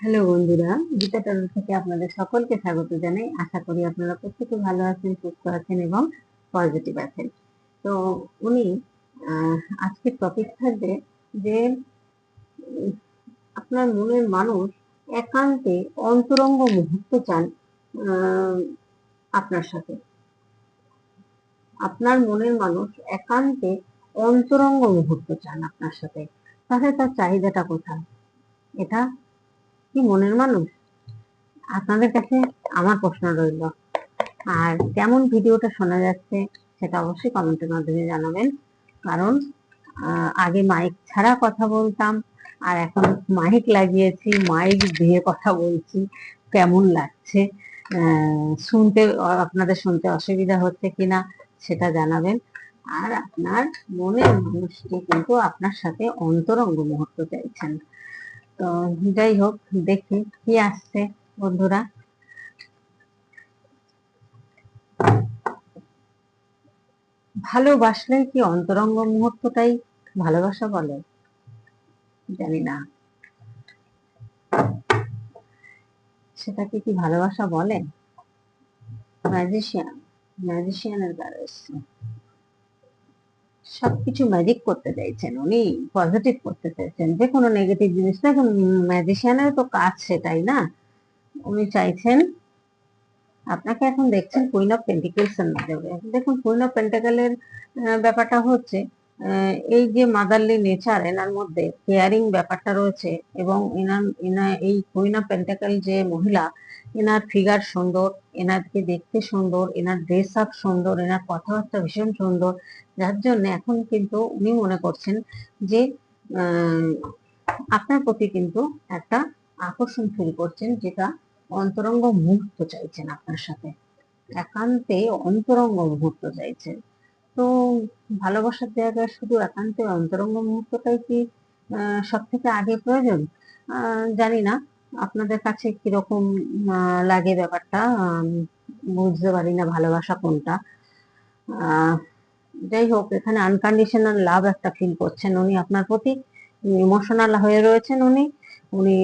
Hello বন্ধুরা, Gita Taro থেকে আপনাদের সকলকে স্বাগত জানাই। আশা করি আপনারা প্রত্যেকে ভালো আছেন, সুস্থ আছেন এবং পজিটিভ আছেন। তো উনি আজকের টপিক থাকবে যে, আপনার মনের মানুষ একান্তে অন্তরঙ্গ মুহূর্ত চান আপনার সাথে। আপনার মনের মানুষ একান্তে অন্তরঙ্গ মুহূর্ত চান আপনার সাথে। তাহলে তার চাহিদাটা কোথায়? এটা কি মনের মানুষ? আপনাদের কাছে আমার প্রশ্ন রইল। আর কেমন ভিডিওটা শোনা যাচ্ছে সেটা অবশ্যই কমেন্টের মাধ্যমে জানাবেন। কারণ আগে মাইক ছাড়া কথা বলতাম, আর এখন মাইক লাগিয়েছি মাইক দিয়ে কথা বলছি। কেমন লাগছে? শুনতে, আপনাদের শুনতে অসুবিধা হচ্ছে কিনা সেটা জানাবেন। আর আপনার মনের মানুষটি কিন্তু আপনার সাথে অন্তরঙ্গ মুহূর্ত চাইছেন। তো যাই হোক, দেখি কি আসছে বন্ধুরা। ভালোবাসলে কি অন্তরঙ্গ মুহূর্তটাই ভালোবাসা বলে? জানি না। সেটাকে কি ভালোবাসা বলে? ম্যাজিশিয়ান ম্যাজিশিয়ানের দ্বারা এসছে। সবকিছু ম্যাজিক করতে চাইছেন, উনি পজিটিভ করতে চাইছেন, যে কোনো নেগেটিভ জিনিসটা ম্যাজিশিয়ানের তো কাজ সেটাই না? উনি চাইছেন, আপনাকে এখন দেখছেন কুইন অফ পেন্টিকেলস এর মধ্যে দেখুন কুইন অফ পেন্টিকেলের ব্যাপারটা হচ্ছে এই যে মাদারলি নেচার, এনার মধ্যে কেয়ারিং ব্যাপারটা রয়েছে এবং এনার, এনা, এই কুইন পেন্টাকেল যে মহিলা, এনার ফিগার সুন্দর, এনারকে দেখতে সুন্দর, এনার ড্রেস আপ সুন্দর, এনার কথাবার্তা ভীষণ সুন্দর। যার জন্য এখন কিন্তু উনি মনে করছেন যে আপনার প্রতি কিন্তু একটা আকর্ষণ ফিল করছেন যেটা অন্তরঙ্গ মুহূর্ত চাইছেন আপনার সাথে। একান্তে অন্তরঙ্গ মুহূর্ত চাইছেন। ভালোবাসার জায়গায় শুধু একান্তে অন্তরঙ্গ মুহূর্তটাই কি সব থেকে আগে প্রয়োজন? জানি না। আপনাদের কাছে কীরকম লাগে ব্যাপারটা? বুঝতে পারি না ভালোবাসা কোনটা। যাই হোক, এখানে আনকন্ডিশনাল লাভ একটা ফিল করছেন উনি আপনার প্রতি। ইমোশনাল হয়ে রয়েছেন উনি। উনি,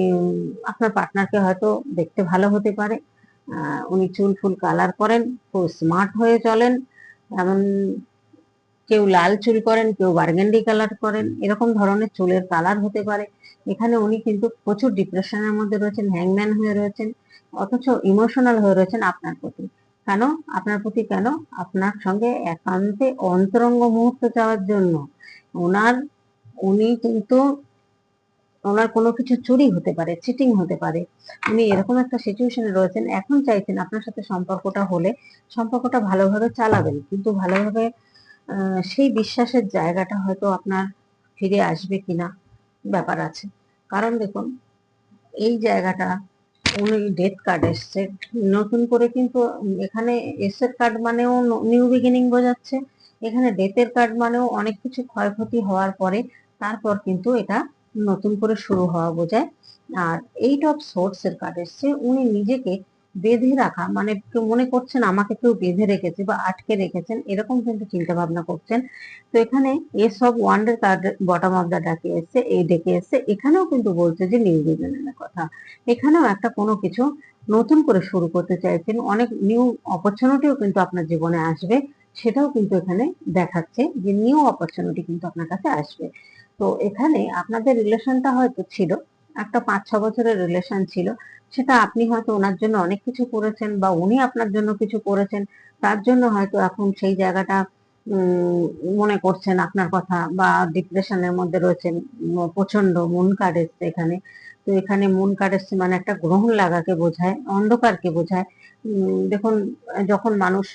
আপনার পার্টনারকে হয়তো দেখতে ভালো হতে পারে। উনি চুল ফুল কালার করেন, খুব স্মার্ট হয়ে চলেন। এমন কেউ লাল চুল করেন কেউ বার্গেন্ডি কালার করেন এরকম ধরনের চুলের কালার হতে পারে। এখানে উনি কিন্তু প্রচুর ডিপ্রেশনের মধ্যে রয়েছেন হ্যাংম্যান হয়ে রয়েছেন অথচ ইমোশনাল হয়ে রয়েছেন আপনার প্রতি। কেন? আপনার প্রতি কেন? আপনার সঙ্গে একান্তে অন্তরঙ্গ মুহূর্ত চাওয়ার জন্য। ওনার উনি কিন্তু ওনার কোনো কিছু চুরি হতে পারে চিটিং হতে পারে। উনি এরকম একটা সিচুয়েশনে রয়েছেন এখন চাইছেন আপনার সাথে সম্পর্কটা হলে সম্পর্কটা ভালোভাবে চালাবেন কিন্তু ভালোভাবে সেই বিশ্বাসের জায়গাটা হয়তো আপনার ফিরে আসবে কিনা ব্যাপার আছে। কারণ দেখুন, এই জায়গাটা উনি ডেথ কার্ড এসছে। নতুন করে কিন্তু এখানে এসের কার্ড মানেও নিউ বিগিনিং বোঝাচ্ছে। এখানে ডেথের কার্ড মানেও অনেক কিছু ক্ষয়ক্ষতি হওয়ার পরে তারপর কিন্তু এটা নতুন করে শুরু হওয়া বোঝায়। আর এইট অফ সোর্স এর কার্ড এসছে। উনি নিজেকে বেঁধে রাখা মানে কেউ মনে করছেন আমাকে কেউ বেঁধে রেখেছে বা আটকে রেখেছেন, এরকম কিন্তু চিন্তা ভাবনা করছেন। তো এখানে এস অফ ওয়ান্ডের কার্ড বটম অফ দা ডাকে এসছে, এই ডেকে এসছে। এখানেও কিন্তু বলছে যে নিউ বিগিনিংয়ের কথা। এখানেও একটা কোনো কিছু নতুন করে শুরু করতে চাইছেন, অনেক নিউ অপরচুনিটিও কিন্তু আপনার জীবনে আসবে, সেটাও কিন্তু এখানে দেখাচ্ছে যে নিউ অপরচুনিটি কিন্তু আপনার কাছে আসবে। তো এখানে আপনাদের রিলেশনটা হয়তো ছিল একটা পাঁচ ছ বছরের রিলেশন ছিল, সেটা আপনি হয়তো ওনার জন্য অনেক কিছু করেছেন বা উনি আপনার জন্য কিছু করেছেন, তার জন্য হয়তো এখন সেই জায়গাটা মনে করছেন আপনার কথা বা ডিপ্রেশনের মধ্যে রয়েছেন প্রচণ্ড মন কার্ড এসছে এখানে। তো এখানে মন কার্ড এসছে মানে একটা গ্রহণ লাগাকে বোঝায়, অন্ধকারকে বোঝায়। দেখুন, যখন মানুষ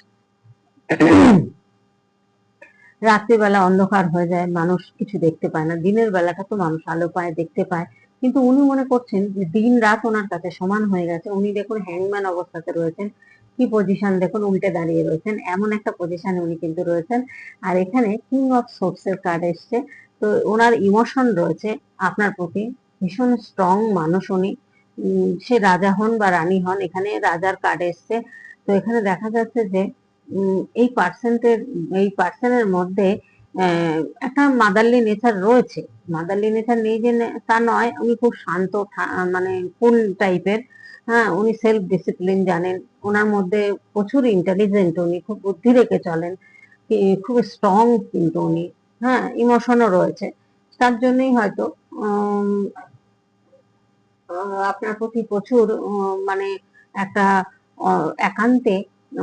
রাত্রিবেলা অন্ধকার হয়ে যায়, মানুষ কিছু দেখতে পায় না। দিনের বেলাটা তো মানুষ আলো পায়, দেখতে পায়। কিন্তু উনি মনে করছেন যে দিন রাত ওনার কাছে সমান হয়ে গেছে। উনি দেখুন হ্যাংম্যান অবস্থাতে রয়েছেন। কি পজিশন দেখুন উল্টে দাঁড়িয়ে রয়েছেন। এমন একটা পজিশনে উনি কিন্তু রয়েছেন। আর এখানে কিং অফ সোর্সের কার্ড এসছে। তো ওনার ইমোশন রয়েছে। আপনার প্রতি ভীষণ স্ট্রং মানুষ উনি। সে রাজা হন বা রানী হন, এখানে রাজার কার্ড এসছে। তো এখানে দেখা যাচ্ছে যে এই পার্সেন্টের এই পার্সনের মধ্যে একটা মাদারলি নেচার রয়েছে। মাদারলি নেচার নেই যে তা নয়, উনি খুব শান্ত মানে কুল টাইপের হ্যাঁ উনি সেলফ ডিসিপ্লিন জানেন। ওনার মধ্যে প্রচুর ইন্টেলিজেন্ট উনি, খুব বুদ্ধি রেখে চলেন। খুব স্ট্রং কিন্তু উনি। হ্যাঁ ইমোশনও রয়েছে। তার জন্যই হয়তো আপনার প্রতি প্রচুর মানে একটা একান্তে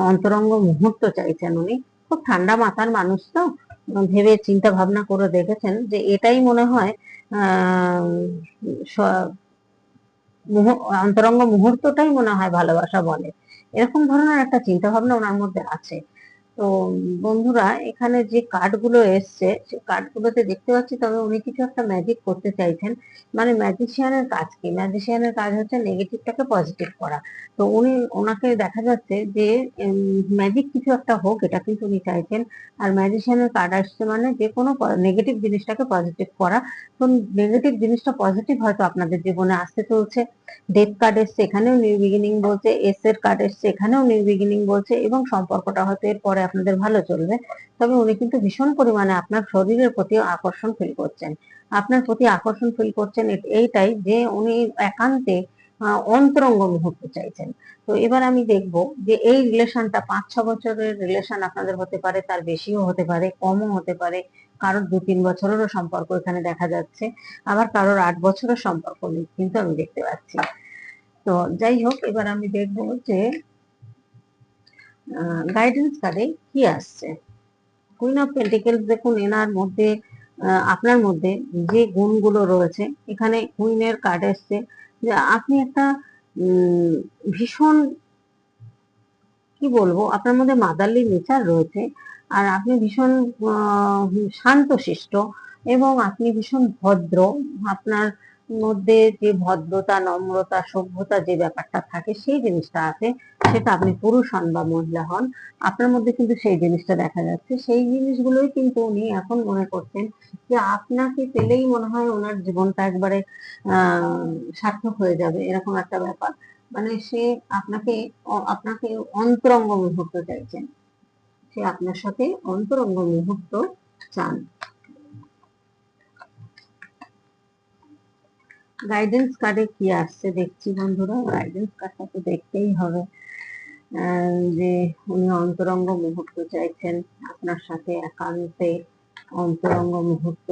অন্তরঙ্গ মুহূর্ত চাইছেন উনি। খুব ঠান্ডা মাথার মানুষ তো। ভেবে চিন্তা ভাবনা করে দেখেছেন যে এটাই মনে হয় অন্তরঙ্গ মুহূর্তটাই মনে হয় ভালোবাসা বলে। এরকম ধরনের একটা চিন্তা ভাবনা ওনার মধ্যে আছে। তো বন্ধুরা, এখানে যে কার্ডগুলো এসছে সেই কার্ডগুলোতে দেখতে পাচ্ছি, তবে উনি কিছু একটা ম্যাজিক করতে চাইছেন। মানে ম্যাজিশিয়ানের কাজ কি? ম্যাজিশিয়ানের কাজ হচ্ছে নেগেটিভটাকে পজিটিভ করা। তো উনি, ওনাকে দেখা যাচ্ছে যে ম্যাজিক কিছু একটা হোক, এটা কিন্তু উনি চাইছেন। আর ম্যাজিশিয়ানের কার্ড আসছে মানে যে কোনো নেগেটিভ জিনিসটাকে পজিটিভ করা। তো নেগেটিভ জিনিসটা পজিটিভ হয়তো আপনাদের জীবনে আসতে চলছে। ডেথ কার্ড এসছে, এখানেও নিউ বিগিনিং বলছে এস এর কার্ড এসছে, এখানেও নিউ বিগিনিং বলছে এবং সম্পর্কটা হয়তো এরপরে আপনাদের ভালো চলবে। তবে উনি কিন্তু ভীষণ পরিমাণে আপনার শরীরের প্রতি আকর্ষণ ফিল করছেন। আপনার প্রতি আকর্ষণ ফিল করছেন এইটাই যে উনি একান্তে অন্তরঙ্গ মুহূর্ত চাইছেন। তো এবার আমি দেখব যে এই রিলেশনটা পাঁচ ছ বছরের রিলেশন আপনাদের হতে পারে, তার বেশিও হতে পারে, কমও হতে পারে কারোর দু তিন বছরেরও সম্পর্ক এখানে দেখা যাচ্ছে, আবার কারোর আট বছরের সম্পর্ক নেই, কিন্তু আমি দেখতে পাচ্ছি। তো যাই হোক, এবার আমি দেখব যে গাইডেন্স কার্ডে কি আসছে। কুইন অফ পেন্টিকেলস দেখুন, এনার মধ্যে আপনার মধ্যে যে গুণগুলো রয়েছে, এখানে কুইনের কার্ড এসছে যে আপনি একটা ভীষণ, কি বলব, আপনার মধ্যে মাদারলি নেচার রয়েছে আর আপনি ভীষণ আহ, শান্তশিষ্ট এবং আপনি ভীষণ ভদ্র। আপনার মধ্যে যে ভদ্রতা নম্রতা সভ্যতা যে ব্যাপারটা থাকে সেই জিনিসটা আছে সেটা আপনি পুরুষ হন বা মহিলা হন আপনার মধ্যে কিন্তু সেই জিনিসটা দেখা যাচ্ছে। সেই জিনিসগুলোই কিন্তু উনি এখন মনে করছেন যে আপনাকে পেলেই মনে হয় ওনার জীবনটা একবারে সার্থক হয়ে যাবে এরকম একটা ব্যাপার। মানে সে আপনাকে আপনাকে অন্তরঙ্গ মুহূর্ত চাইছেন। সে আপনার সাথে অন্তরঙ্গ মুহূর্ত চান গাইডেন্স কার্ডে কি আসছে দেখছি বন্ধুরা গাইডেন্স কার্ডটা তো দেখতেই হবে যে উনি অন্তরঙ্গ মুহূর্ত চাইছেন, আপনার সাথে একান্তে অন্তরঙ্গ মুহূর্ত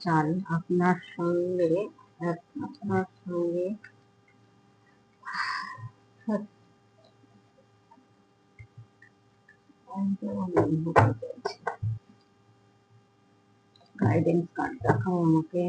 চান। আপনার সঙ্গে আপনার সঙ্গে অন্তরঙ্গ মুহূর্ত চাইছেন গাইডেন্স কার্ড দেখাও আমাকে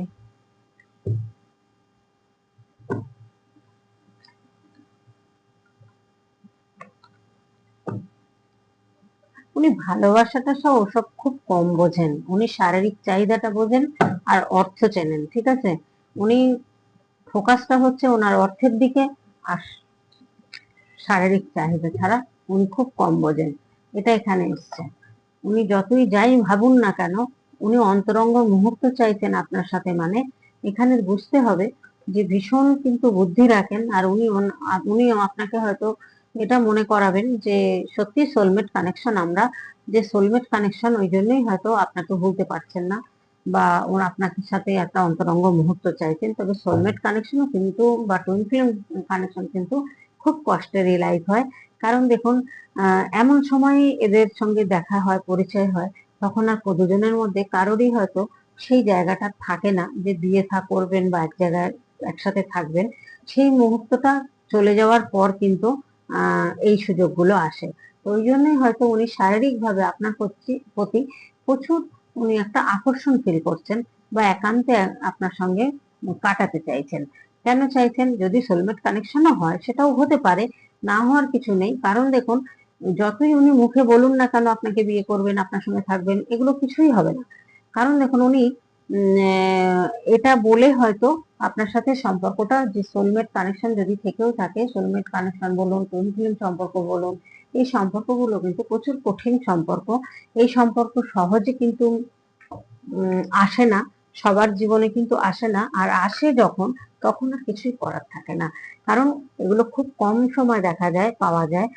উনি ভালোবাসাটা সহ ওসব খুব কম বোঝেন। উনি শারীরিক চাহিদাটা বোঝেন আর অর্থ চেনেন, ঠিক আছে? উনি ফোকাসটা হচ্ছে ওনার অর্থের দিকে আর শারীরিক চাহিদা ছাড়া উনি খুব কম বোঝেন। এটা এখানে এসছে। উনি যতই যাই ভাবুন না কেন, উনি অন্তরঙ্গ মুহূর্ত চাইতেন আপনার সাথে মানে এখানে বুঝতে হবে যে ভীষণ কিন্তু বুদ্ধি রাখেন আর উনি উনি আপনাকে হয়তো এটা মনে করাবেন যে সত্যি সোলমেট কানেকশন আমরা, যে সোলমেট কানেকশন ওই জন্যই হয়তো আপনাকে ভুলতে পারছেন না বা ওর আপনার সাথে একটা অন্তরঙ্গ মুহূর্ত চাইছেন তবে সোলমেট কানেকশনও কিন্তু বা টুইন ফিল্ম কানেকশন কিন্তু খুব কষ্টেরই লাইফ হয়। কারণ দেখুন এমন সময় এদের সঙ্গে দেখা হয়, পরিচয় হয়, তখন আর দুজনের মধ্যে কারোরই হয়তো সেই জায়গাটা থাকে না যে বিয়ে থা করবেন বা এক জায়গায় একসাথে থাকবেন। সেই মুহূর্তটা চলে যাওয়ার পর কিন্তু এই সুযোগগুলো আসে। তো ওই জন্যই হয়তো উনি শারীরিক ভাবে আপনার প্রতি প্রচুর উনি একটা আকর্ষণ ফিল করছেন বা একান্তে আপনার সঙ্গে কাটাতে চাইছেন। কেন চাইছেন? যদি সোলমেট কানেকশনও হয়, সেটাও হতে পারে। না হওয়ার কিছু নেই। কারণ দেখুন, যতই উনি মুখে বলুন না কেন আপনাকে বিয়ে করবেন, আপনার সঙ্গে থাকবেন, এগুলো কিছুই হবে না। কারণ দেখুন, উনি এটা বলে হয়তো আপনার সাথে সম্পর্কটা, যে সোলমেট কানেকশন যদি থেকেও থাকে সোলমেট কানেকশন বলুন টুইন ফিল্ম সম্পর্ক বলুন, এই সম্পর্কগুলো কিন্তু প্রচুর কঠিন সম্পর্ক। এই সম্পর্ক সহজে কিন্তু আসে না। সবার জীবনে কিন্তু আসে না, আর আসে যখন, তখন আর কিছুই করার থাকে না। কারণ এগুলো খুব কম সময় দেখা যায়, পাওয়া যায়।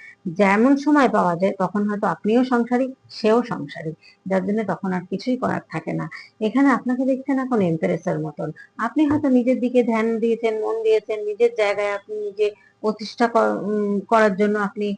যেমন সময় পাওয়া যায়, তখন হয়তো আপনিও সংসারী সেও সংসারী যার জন্য তখন আর কিছুই করার থাকে না। এখানে আপনাকে দেখছেন এখন এমপ্রেসের মতন। আপনি হয়তো নিজের দিকে ধ্যান দিয়েছেন, মন দিয়েছেন, নিজের জায়গায় আপনি নিজে প্রতিষ্ঠা করার জন্য আপনি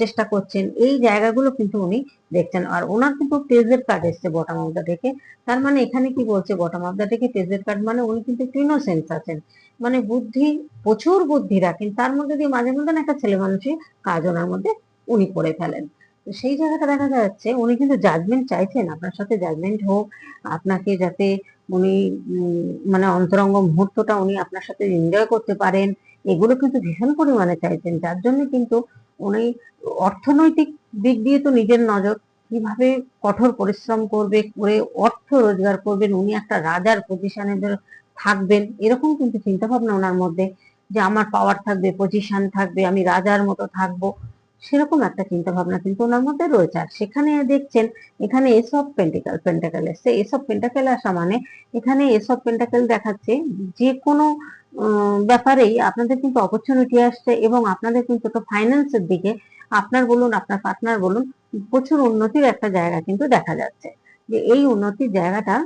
চেষ্টা করছেন। এই জায়গাগুলো কিন্তু উনি দেখছেন। আর ওনার কিন্তু পেজের কার্ড এসছে বটম অফ দ্য ডেকে তার মানে এখানে কি বলছে? বটম অফ দ্য ডেকে পেজের কার্ড মানে উনি কিন্তু একটু ইনোসেন্স আছেন। মানে বুদ্ধি, প্রচুর বুদ্ধি রাখেন। তার মধ্যে দিয়ে মাঝে মধ্যে একটা ছেলে মানুষই কাজ ওনার মধ্যে উনি করে ফেলেন। সেই জায়গাটা দেখা যাচ্ছে, উনি কিন্তু জাজমেন্ট চাইছেন। আপনার সাথে জাজমেন্ট হোক, আপনাকে যাতে উনি মানে অন্তরঙ্গ মুহূর্তটা উনি আপনার সাথে এনজয় করতে পারেন, এগুলো কিন্তু ভীষণ পরিমাণে চাইছেন। যার জন্য কিন্তু উনি অর্থনৈতিক দিক দিয়ে তো নিজের নজর। কীভাবে কঠোর পরিশ্রম করবে, করে অর্থ রোজগার করবেন, উনি একটা রাজার পজিশনে থাকবেন, এরকম কিন্তু চিন্তা ভাবনা ওনার মধ্যে যে আমার পাওয়ার থাকবে পজিশন থাকবে, আমি রাজার মতো থাকব, সেরকম একটা চিন্তা ভাবনা কিন্তু ওনার মধ্যে রয়েছে। আর সেখানে দেখছেন, এখানে এসব পেন্টিকাল পেন্টাকেল এসছে। এসব পেন্টাকেল আসা মানে এখানে এসব পেন্টাকেল দেখাচ্ছে যে কোনো ব্যাপারেই আপনাদের কিন্তু অপরচুনিটি আসছে এবং আপনাদের কিন্তু একটা ফাইন্যান্সের দিকে আপনার বলুন, আপনার পার্টনার বলুন, প্রচুর উন্নতির একটা জায়গা কিন্তু দেখা যাচ্ছে। যে এই উন্নতির জায়গাটা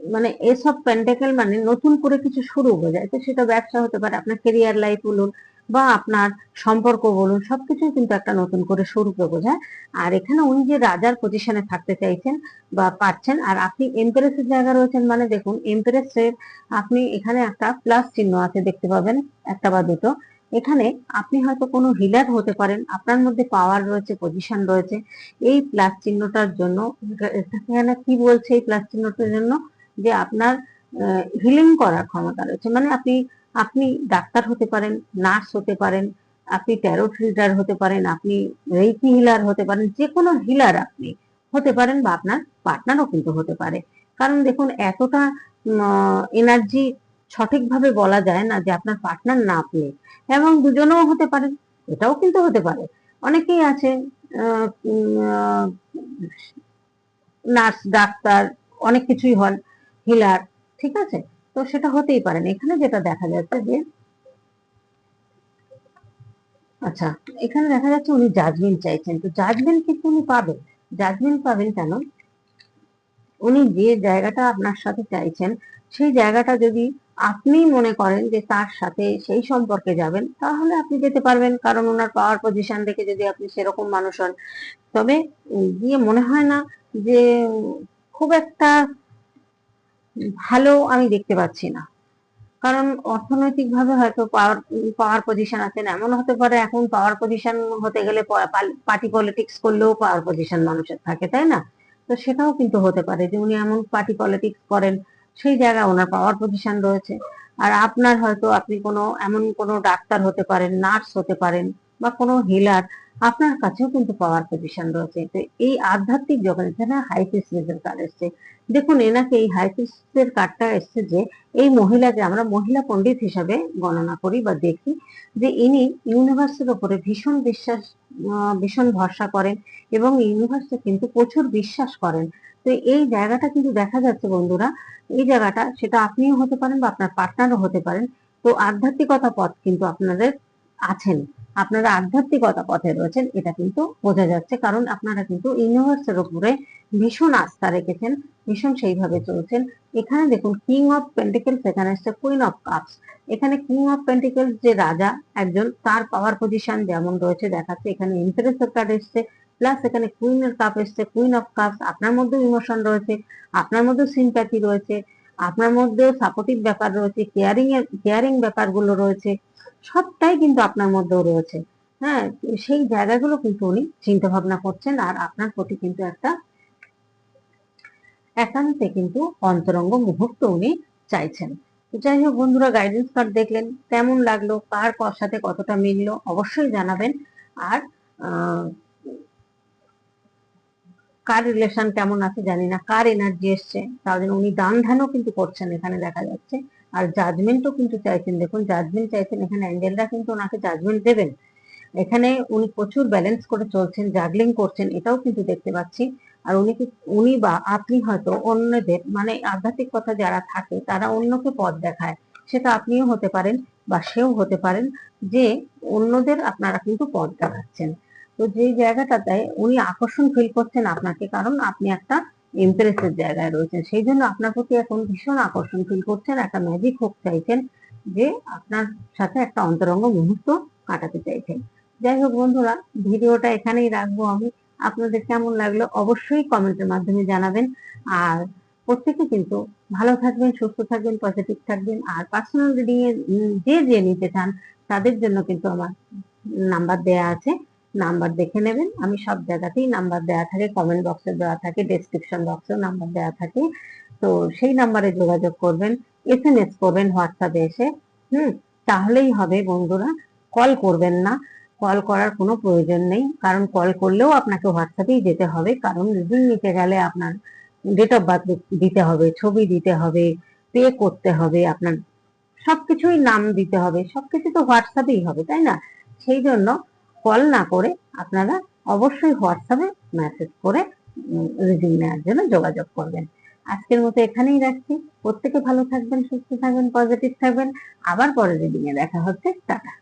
মানে এসব পেন্টাকেল মানে নতুন করে কিছু শুরু হয়ে যায়। তো সেটা ব্যবসা হতে পারে, আপনার কেরিয়ার লাইফ বলুন বা আপনার সম্পর্ক বলুন, সবকিছুই কিন্তু একটা নতুন করে শুরুকে বোঝায় আর এখানে উনি যে রাজার পজিশনে থাকতে চাইছেন বা পারছেন, আর আপনি এমপ্রেসের জায়গা রয়েছেন মানে দেখুন এমপ্রেসের আপনি এখানে একটা প্লাস চিহ্ন আছে দেখতে পাবেন, একটা বা দুটো। এখানে আপনি হয়তো কোনো হিলার হতে পারেন, আপনার মধ্যে পাওয়ার রয়েছে পজিশন রয়েছে। এই প্লাস চিহ্নটার জন্য, এখানে কি বলছে এই প্লাস চিহ্নটার জন্য? যে আপনার হিলিং করার ক্ষমতা রয়েছে। মানে আপনি আপনি ডাক্তার হতে পারেন, নার্স হতে পারেন, আপনি ট্যারোট হিলার হতে পারেন, আপনি রেইকি হিলার হতে পারেন যে কোনো হিলার আপনি হতে পারেন বা আপনার পার্টনারও কিন্তু হতে পারে। কারণ দেখুন, এতটা এনার্জি সঠিকভাবে বলা যায় না যে আপনার পার্টনার না আপনি। এবং দুজনেও হতে পারেন, এটাও কিন্তু হতে পারে। অনেকেই আছে নার্স, ডাক্তার, অনেক কিছুই হন হিলার ঠিক আছে? তো সেটা হতেই পারেন এখানে যেটা দেখা যাচ্ছে যে আচ্ছা এখানে দেখা যাচ্ছে উনি জাজমেন্ট চাইছেন। তো জাজমেন্ট কিন্তু উনি পাবেন। জাজমেন্ট পাবেন কেন? উনি যে জায়গাটা আপনার সাথে চাইছেন, সেই জায়গাটা যদি আপনি মনে করেন যে তার সাথে সেই সম্পর্কে যাবেন, তাহলে আপনি যেতে পারবেন। কারণ ওনার পাওয়ার পজিশন দেখে যদি আপনি সেরকম মানুষ হন, তবে গিয়ে মনে হয় না যে খুব একটা ভালো আমি দেখতে পাচ্ছি না। কারণ অর্থনৈতিক ভাবে হয়তো পাওয়ার পাওয়ার পজিশন আছেন এমন হতে পারে এখন পাওয়ার পজিশন হতে গেলে পার্টি পলিটিক্স করলেও পাওয়ার পজিশন মানুষের থাকে, তাই না? তো সেটাও কিন্তু হতে পারে যে উনি এমন পার্টি পলিটিক্স করেন, সেই জায়গায় ওনার পাওয়ার পজিশন রয়েছে। আর আপনার হয়তো আপনি কোনো, এমন কোনো ডাক্তার হতে পারেন নার্স হতে পারেন বা কোনো হিলার আপনার কাছেও কিন্তু পাওয়ার পজিশন রয়েছে। তো এই আধ্যাত্মিক জগৎ এখানে হাইপিসের কার্ড এসছে। দেখুন, এনাকে এই হাইপিসের কার্ডটা এসছে যে, এই মহিলাকে আমরা মহিলা পণ্ডিত হিসাবে গণনা করি বা দেখি যে ইনি ইউনিভার্সের উপরে ভীষণ বিশ্বাস ভীষণ ভরসা করেন এবং ইউনিভার্সে কিন্তু প্রচুর বিশ্বাস করেন। তো এই জায়গাটা কিন্তু দেখা যাচ্ছে বন্ধুরা, এই জায়গাটা সেটা আপনিও হতে পারেন বা আপনার পার্টনারও হতে পারেন। তো আধ্যাত্মিকতা পথ কিন্তু আপনাদের আছেন। আপনারা আধ্যাত্মিকতা পথে রয়েছেন, এটা কিন্তু বোঝা যাচ্ছে। কারণ আপনারা কিন্তু ইউনিভার্সের উপরে ভীষণ আস্থা রেখেছেন, ভীষণ সেইভাবে চলছেন। এখানে দেখুন কিং অফ পেন্টিকেলস এখানে এসছে কুইন অফ কাপস এখানে কিং অফ পেন্টিকেলস যে রাজা, একজন, তার পাওয়ার পজিশন যেমন রয়েছে, দেখাচ্ছে। এখানে ইম্প্রেসের কার্ড এসছে প্লাস এখানে কুইনের কাপ এসছে কুইন অফ কাপস আপনার মধ্যেও ইমোশন রয়েছে, আপনার মধ্যেও সিম্প্যাথি রয়েছে। আপনার মধ্যেও সাপোর্টিভ ব্যাপার রয়েছে কেয়ারিং এর কেয়ারিং ব্যাপারগুলো রয়েছে, সবটাই কিন্তু আপনার মধ্যেও রয়েছে। হ্যাঁ সেই জায়গাগুলো কিন্তু উনি চিন্তা ভাবনা করছেন আর আপনার প্রতি কিন্তু একটা একান্তে কিন্তু অন্তরঙ্গ মুহূর্ত উনি চাইছেন। যাই হোক বন্ধুরা গাইডেন্স কার্ড দেখলেন, কেমন লাগল, কার সাথে কতটা মিললো, অবশ্যই জানাবেন। আর কার রিলেশন কেমন আছে জানি না কার এনার্জি এসছে, তার জন্য উনি দান ধ্যানও কিন্তু করছেন এখানে দেখা যাচ্ছে, আর জাজমেন্টও কিন্তু চাইছেন, দেখুন জাজমেন্ট চাইছেন এখানে অ্যাঞ্জেলরা কিন্তু ওনাকে জাজমেন্ট দেবেন। এখানে উনি প্রচুর ব্যালেন্স করে চলছেন জাগলিং করছেন, এটাও কিন্তু দেখতে পাচ্ছি, আর উনি উনি বা আপনি হয়তো অন্যদের মানে আধ্যাত্মিক কথা যারা থাকে, তারা অন্যকে পথ দেখায়, সেটা আপনিও হতে পারেন বা সেও হতে পারেন, যে অন্যদের আপনারা কিন্তু পথ দেখাচ্ছেন। তো যেই জায়গাটাতে উনি আকর্ষণ ফিল করছেন আপনাকে, কারণ আপনি একটা ইমপ্রেসের জায়গায় রয়েছেন। সেই জন্য আপনার প্রতি এখন ভীষণ আকর্ষণ ফিল করছেন, একটা ম্যাজিক হোক চাইছেন যে আপনার সাথে একটা অন্তরঙ্গ মুহূর্ত কাটাতে চাইছেন। যাই হোক বন্ধুরা, ভিডিওটা এখানেই রাখব আমি। আপনাদের কেমন লাগল অবশ্যই কমেন্টের মাধ্যমে জানাবেন। আর প্রত্যেকে কিন্তু ভালো থাকবেন, সুস্থ থাকবেন পজিটিভ থাকবেন। আর পার্সোনাল রিডিং এ যে যে নিতে চান, তাদের জন্য কিন্তু আমার নাম্বার দেয়া আছে। নাম্বার দেখে নেবেন। আমি সব জায়গাতেই নাম্বার দেওয়া থাকে কমেন্ট বক্সে দেওয়া থাকে ডেসক্রিপশন বক্সেও নাম্বার দেওয়া থাকে। তো সেই নাম্বারে যোগাযোগ করবেন এস এম এস করবেন হোয়াটসঅ্যাপে এসে, হুম? তাহলেই হবে বন্ধুরা কল করবেন না। কল করার কোনো প্রয়োজন নেই, কারণ কল করলেও আপনাকে হোয়াটসঅ্যাপেই যেতে হবে, কারণ রিডিং নিতে গেলে আপনার ডেট অফ বার্থ দিতে হবে, ছবি দিতে হবে পে করতে হবে, আপনার সবকিছুই নাম দিতে হবে, সবকিছু তো হোয়াটসঅ্যাপেই হবে, তাই না? সেই জন্য কল না করে আপনারা অবশ্যই হোয়াটসঅ্যাপে মেসেজ করে রিডিং নেওয়ার জন্য যোগাযোগ করবেন। আজকের মতো এখানেই রাখছি। প্রত্যেকে ভালো থাকবেন, সুস্থ থাকবেন পজিটিভ থাকবেন। আবার পরে রিডিং এ দেখা হচ্ছে। টাটা।